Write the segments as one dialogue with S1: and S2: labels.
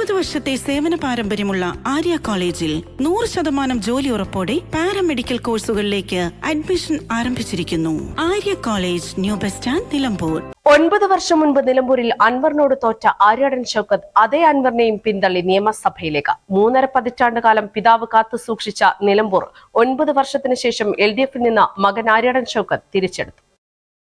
S1: ഇരുപത് വർഷത്തെ സേവന പാരമ്പര്യമുള്ള ആര്യ കോളേജിൽ നൂറ് ശതമാനം ജോലി ഉറപ്പോടെ പാരാമെഡിക്കൽ കോഴ്സുകളിലേക്ക് അഡ്മിഷൻ ആരംഭിച്ചിരിക്കുന്നു. Arya college new bus stand Nilambur.
S2: ഒൻപത് വർഷം മുൻപ് നിലമ്പൂരിൽ അൻവറിനോട് തോറ്റ ആര്യാടൻ ഷൗക്കത്ത് അതേ അൻവറിനെയും പിന്തള്ളി നിയമസഭയിലേക്ക്. മൂന്നര പതിറ്റാണ്ട് കാലം പിതാവ് കാത്തു സൂക്ഷിച്ച നിലമ്പൂർ ഒൻപത് വർഷത്തിന് ശേഷം എൽ ഡി എഫിൽ നിന്ന് മകൻ ആര്യാടൻ ഷൗക്കത്ത് തിരിച്ചെടുത്തു.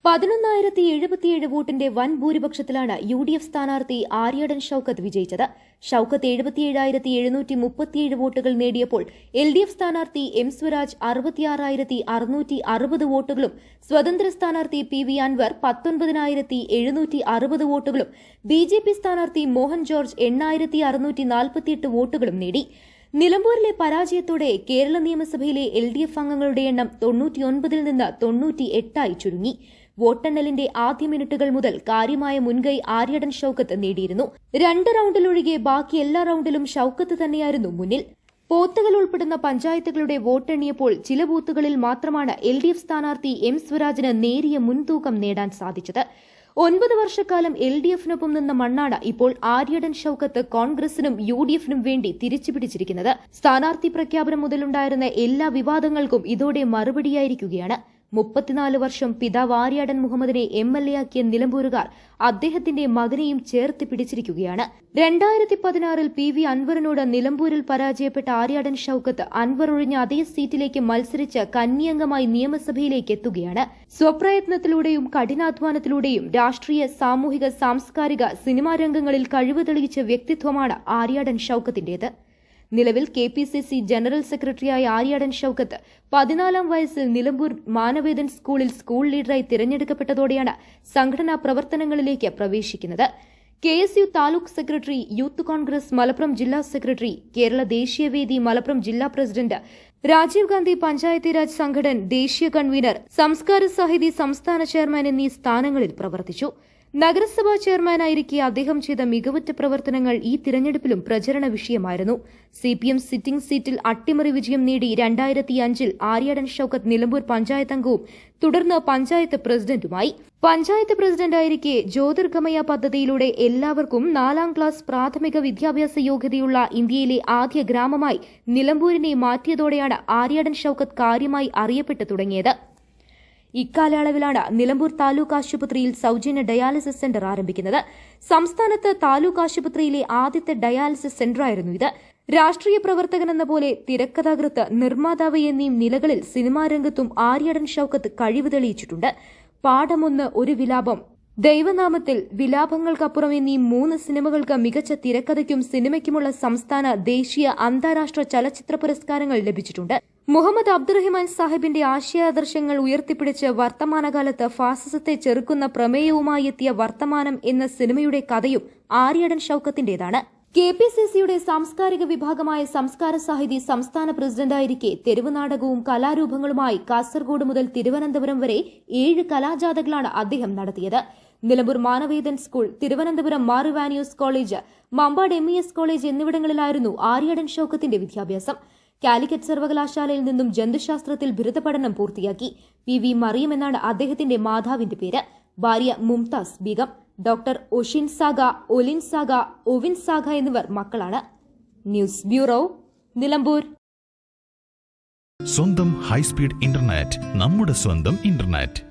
S3: പതിനൊന്നായിരത്തി എഴുപത്തിയേഴ് വോട്ടിന്റെ വൻ ഭൂരിപക്ഷത്തിലാണ് യു ഡി എഫ് സ്ഥാനാർത്ഥി ആര്യടൻ ഷൌക്കത്ത് വിജയിച്ചത്. ഷൌക്കത്ത് എഴുപത്തിയേഴായിരത്തി എഴുന്നൂറ്റി മുപ്പത്തിയേഴ് വോട്ടുകൾ നേടിയപ്പോൾ എൽ ഡി എഫ് സ്ഥാനാർത്ഥി എം സ്വരാജ് അറുപത്തിയാറായിരത്തി അറുന്നൂറ്റി അറുപത് വോട്ടുകളും സ്വതന്ത്ര സ്ഥാനാർത്ഥി പി വി അൻവർ പത്തൊൻപതിനായിരത്തി എഴുന്നൂറ്റി അറുപത് വോട്ടുകളും ബി ജെ പി സ്ഥാനാർത്ഥി മോഹൻ ജോർജ് എണ്ണായിരത്തി അറുന്നൂറ്റി നാൽപ്പത്തിയെട്ട് വോട്ടുകളും നേടി. നിലമ്പൂരിലെ പരാജയത്തോടെ കേരള നിയമസഭയിലെ എൽ ഡി എഫ് അംഗങ്ങളുടെ എണ്ണം തൊണ്ണൂറ്റിയൊൻപതിൽ നിന്ന് തൊണ്ണൂറ്റി എട്ടായി ചുരുങ്ങി. വോട്ടെണ്ണലിന്റെ ആദ്യ മിനിറ്റുകൾ മുതൽ കാര്യമായ മുൻകൈ ആര്യടൻ ഷൌക്കത്ത് നേടിയിരുന്നു. രണ്ട് റൌണ്ടിലൊഴികെ ബാക്കി എല്ലാ റൌണ്ടിലും ഷൌക്കത്ത് തന്നെയായിരുന്നു മുന്നിൽ. പോത്തുകൾ ഉൾപ്പെടുന്ന പഞ്ചായത്തുകളുടെ വോട്ടെണ്ണിയപ്പോൾ ചില ബൂത്തുകളിൽ മാത്രമാണ് എൽ ഡി എഫ് സ്ഥാനാർത്ഥി എം സ്വരാജിന് നേരിയ മുൻതൂക്കം നേടാൻ സാധിച്ചത്. ഒൻപത് വർഷക്കാലം എൽ ഡി എഫിനൊപ്പം നിന്ന മണ്ണാണ് ഇപ്പോൾ ആര്യടൻ ഷൌക്കത്ത് കോൺഗ്രസിനും യു ഡി എഫിനും വേണ്ടി തിരിച്ചുപിടിച്ചിരിക്കുന്നത് സ്ഥാനാർത്ഥി പ്രഖ്യാപനം മുതലുണ്ടായിരുന്ന എല്ലാ വിവാദങ്ങൾക്കും ഇതോടെ മറുപടിയായിരിക്കുകയാണ്. മുപ്പത്തിനാല് വർഷം പിതാവ് ആര്യാടൻ മുഹമ്മദിനെ എം എൽ എ ആക്കിയ നിലമ്പൂരുകാർ അദ്ദേഹത്തിന്റെ മകനെയും ചേർത്ത് പിടിച്ചിരിക്കുകയാണ്. രണ്ടായിരത്തി പതിനാറിൽ പി വി അൻവറിനോട് നിലമ്പൂരിൽ പരാജയപ്പെട്ട ആര്യാടൻ ഷൌക്കത്ത് അൻവർ ഒഴിഞ്ഞ അതേ സീറ്റിലേക്ക് മത്സരിച്ച് കന്നിയംഗമായി നിയമസഭയിലേക്ക് എത്തുകയാണ്. സ്വപ്രയത്നത്തിലൂടെയും കഠിനാധ്വാനത്തിലൂടെയും രാഷ്ട്രീയ സാമൂഹിക സാംസ്കാരിക സിനിമാ രംഗങ്ങളിൽ കഴിവ് തെളിയിച്ച വ്യക്തിത്വമാണ് ആര്യാടൻ ഷൌക്കത്തിന്റേത്. നിലവിൽ K P C C general സെക്രട്ടറിയായ ആര്യാടൻ ഷൌക്കത്ത് പതിനാലാം വയസ്സിൽ നിലമ്പൂർ മാനവേദൻ സ്കൂളിൽ സ്കൂൾ ലീഡറായി തിരഞ്ഞെടുക്കപ്പെട്ടതോടെയാണ് സംഘടനാ പ്രവർത്തനങ്ങളിലേക്ക് പ്രവേശിക്കുന്നത്. K S U taluk secretary youth Congress Malappuram ജില്ലാ സെക്രട്ടറി കേരള ദേശീയവേദി മലപ്പുറം ജില്ലാ പ്രസിഡന്റ് രാജീവ് ഗാന്ധി പഞ്ചായത്തി രാജ് സംഘടൻ ദേശീയ കൺവീനർ സംസ്കാര സാഹിതി സംസ്ഥാന ചെയർമാൻ എന്നീ സ്ഥാനങ്ങളിൽ പ്രവർത്തിച്ചു. നഗരസഭാ ചെയർമാനായിരിക്കെ അദ്ദേഹം ചെയ്ത മികവുറ്റ പ്രവർത്തനങ്ങൾ ഈ തിരഞ്ഞെടുപ്പിലും പ്രചരണ വിഷയമായിരുന്നു. സി പി എം സിറ്റിംഗ് സീറ്റിൽ അട്ടിമറി വിജയം നേടി രണ്ടായിരത്തി അഞ്ചിൽ ആര്യാടൻ ഷൌക്കത്ത് നിലമ്പൂർ പഞ്ചായത്ത് അംഗവും തുടർന്ന് പഞ്ചായത്ത് പ്രസിഡന്റുമായി. പഞ്ചായത്ത് പ്രസിഡന്റായിരിക്കെ ജ്യോതിർഗമയ പദ്ധതിയിലൂടെ എല്ലാവർക്കും നാലാം ക്ലാസ് പ്രാഥമിക വിദ്യാഭ്യാസ യോഗ്യതയുള്ള ഇന്ത്യയിലെ ആദ്യ ഗ്രാമമായി നിലമ്പൂരിനെ മാറ്റിയതോടെയാണ് ആര്യാടൻ ഷൌക്കത്ത് കാര്യമായി അറിയപ്പെട്ടു തുടങ്ങിയത്. ഇക്കാലയളവിലാണ് നിലമ്പൂർ താലൂക്ക് ആശുപത്രിയിൽ സൌജന്യ ഡയാലിസിസ് സെന്റർ ആരംഭിക്കുന്നത്. സംസ്ഥാനത്ത് താലൂക്ക് ആശുപത്രിയിലെ ആദ്യത്തെ ഡയാലിസിസ് സെന്ററായിരുന്നു ഇത്. രാഷ്ട്രീയ പ്രവർത്തകൻ എന്ന പോലെ തിരക്കഥാകൃത്ത് നിർമ്മാതാവ് എന്നീ നിലകളിൽ സിനിമാരംഗത്തും ആര്യടൻ ഷൌക്കത്ത് കഴിവ് തെളിയിച്ചിട്ടുണ്ട്. പാഠമൊന്ന് ഒരു വിലാപം ദൈവനാമത്തിൽ വിലാപങ്ങൾക്കപ്പുറം എന്നീ മൂന്ന് സിനിമകൾക്ക് മികച്ച തിരക്കഥയ്ക്കും സിനിമയ്ക്കുമുള്ള സംസ്ഥാന ദേശീയ അന്താരാഷ്ട്ര ചലച്ചിത്ര പുരസ്കാരങ്ങൾ ലഭിച്ചിട്ടുണ്ട്. മുഹമ്മദ് അബ്ദുറഹിമാൻ സാഹിബിന്റെ ആശയാദർശങ്ങൾ ഉയർത്തിപ്പിടിച്ച് വർത്തമാനകാലത്ത് ഫാസിസത്തെ ചെറുക്കുന്ന പ്രമേയവുമായി എത്തിയ വർത്തമാനം എന്ന സിനിമയുടെ കഥയും ആര്യടൻ ഷൌക്കത്തിന്റേതാണ്. കെ പി സി സിയുടെ സാംസ്കാരിക വിഭാഗമായ സംസ്കാര സാഹിതി സംസ്ഥാന പ്രസിഡന്റായിരിക്കെ തെരുവ് നാടകവും കലാരൂപങ്ങളുമായി കാസർഗോഡ് മുതൽ തിരുവനന്തപുരം വരെ ഏഴ് കലാജാഥകളാണ് അദ്ദേഹം നടത്തിയത്. Nilambur Manavedan school Thiruvananthapuram Mar Ivanios college Mampad M S college എന്നിവിടങ്ങളിലായിരുന്നു Aryadan ഷൌക്കത്തിന്റെ വിദ്യാഭ്യാസം. കാലിക്കറ്റ് സർവകലാശാലയിൽ നിന്നും ജന്തുശാസ്ത്രത്തിൽ ബിരുദ പഠനം പൂർത്തിയാക്കി പി വി മറിയം എന്നാണ് അദ്ദേഹത്തിന്റെ മാതാവിന്റെ പേര്. ഭാര്യ മുംതാസ് ബീഗം ഡോക്ടർ ഒഷിൻ സാഗ ഒലിൻ സാഗ ഒവിൻ സാഗ എന്നിവർ മക്കളാണ്. News bureau Nilambur.
S4: സ്വന്തം ഹൈസ്പീഡ് ഇന്റർനെറ്റ് നമ്മുടെ സ്വന്തം ഇന്റർനെറ്റ്.